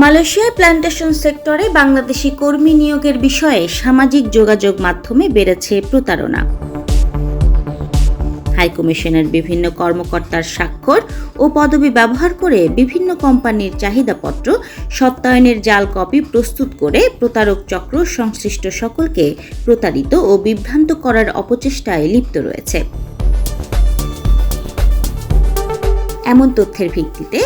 মালয়েশিয়ার প্ল্যান্টেশন সেক্টরে বাংলাদেশি কর্মী নিয়োগের বিষয়ে সামাজিক যোগাযোগ মাধ্যমে বেড়েছে প্রতারণা। হাইকমিশনের বিভিন্ন কর্মকর্তার স্বাক্ষর ও পদবি ব্যবহার করে বিভিন্ন কোম্পানির চাহিদাপত্র, সত্যায়নের জাল কপি প্রস্তুত করে প্রতারক চক্র সংশ্লিষ্ট সকলকে প্রতারিত ও বিভ্রান্ত করার অপচেষ্টায় লিপ্ত রয়েছে। এমন তথ্যের ভিত্তিতে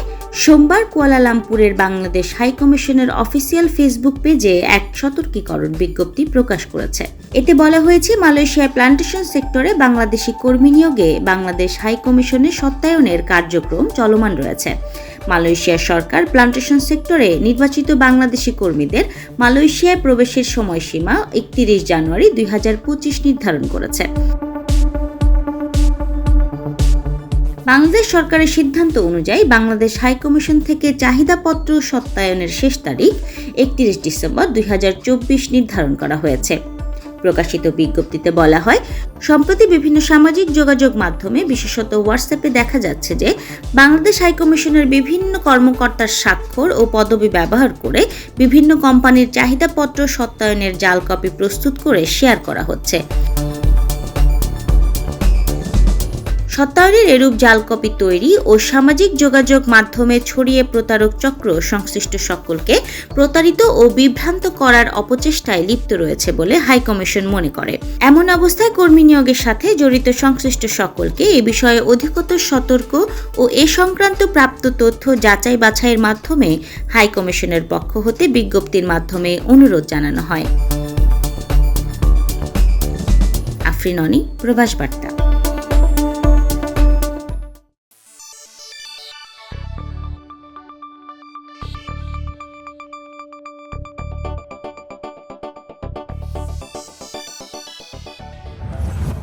সোমবার কুয়ালালামপুরের বাংলাদেশ হাইকমিশনের অফিসিয়াল ফেসবুক পেজে এক সতর্কীকরণ বিজ্ঞপ্তি প্রকাশ করেছে। এতে বলা হয়েছে মালয়েশিয়ার প্লান্টেশন সেক্টরে বাংলাদেশি কর্মী নিয়োগে বাংলাদেশ হাইকমিশনের সত্যায়নের কার্যক্রম চলমান রয়েছে। মালয়েশিয়া সরকার প্লান্টেশন সেক্টরে নির্বাচিত বাংলাদেশি কর্মীদের মালয়েশিয়ায় প্রবেশের সময়সীমা একত্রিশ জানুয়ারি দুই হাজার পঁচিশ নির্ধারণ করেছে। বাংলাদেশ সরকারের সিদ্ধান্ত অনুযায়ী বাংলাদেশ হাইকমিশন থেকে চাহিদাপত্র সত্যায়নের শেষ তারিখ একত্রিশ ডিসেম্বর দু হাজার চব্বিশ নির্ধারণ করা হয়েছে। প্রকাশিত বিজ্ঞপ্তিতে বলা হয়, সম্প্রতি বিভিন্ন সামাজিক যোগাযোগ মাধ্যমে, বিশেষত হোয়াটসঅ্যাপে দেখা যাচ্ছে যে বাংলাদেশ হাইকমিশনের বিভিন্ন কর্মকর্তার স্বাক্ষর ও পদবি ব্যবহার করে বিভিন্ন কোম্পানির চাহিদাপত্র সত্যায়নের জাল কপি প্রস্তুত করে শেয়ার করা হচ্ছে। সত্যায়নের এরূপ জাল কপি তৈরি ও সামাজিক যোগাযোগ মাধ্যমে ছড়িয়ে প্রতারক চক্র সংশ্লিষ্ট সকলকে প্রতারিত ও বিভ্রান্ত করার অপচেষ্টায় লিপ্ত রয়েছে বলে হাইকমিশন মনে করে। এমন অবস্থায় কর্মী নিয়োগের সাথে জড়িত সংশ্লিষ্ট সকলকে এ বিষয়ে অধিকতর সতর্ক ও এ সংক্রান্ত প্রাপ্ত তথ্য যাচাই বাছাইয়ের মাধ্যমে হাইকমিশনের পক্ষ হতে বিজ্ঞপ্তির মাধ্যমে অনুরোধ জানানো হয়। আফরিন অনি, প্রবাস বার্তা।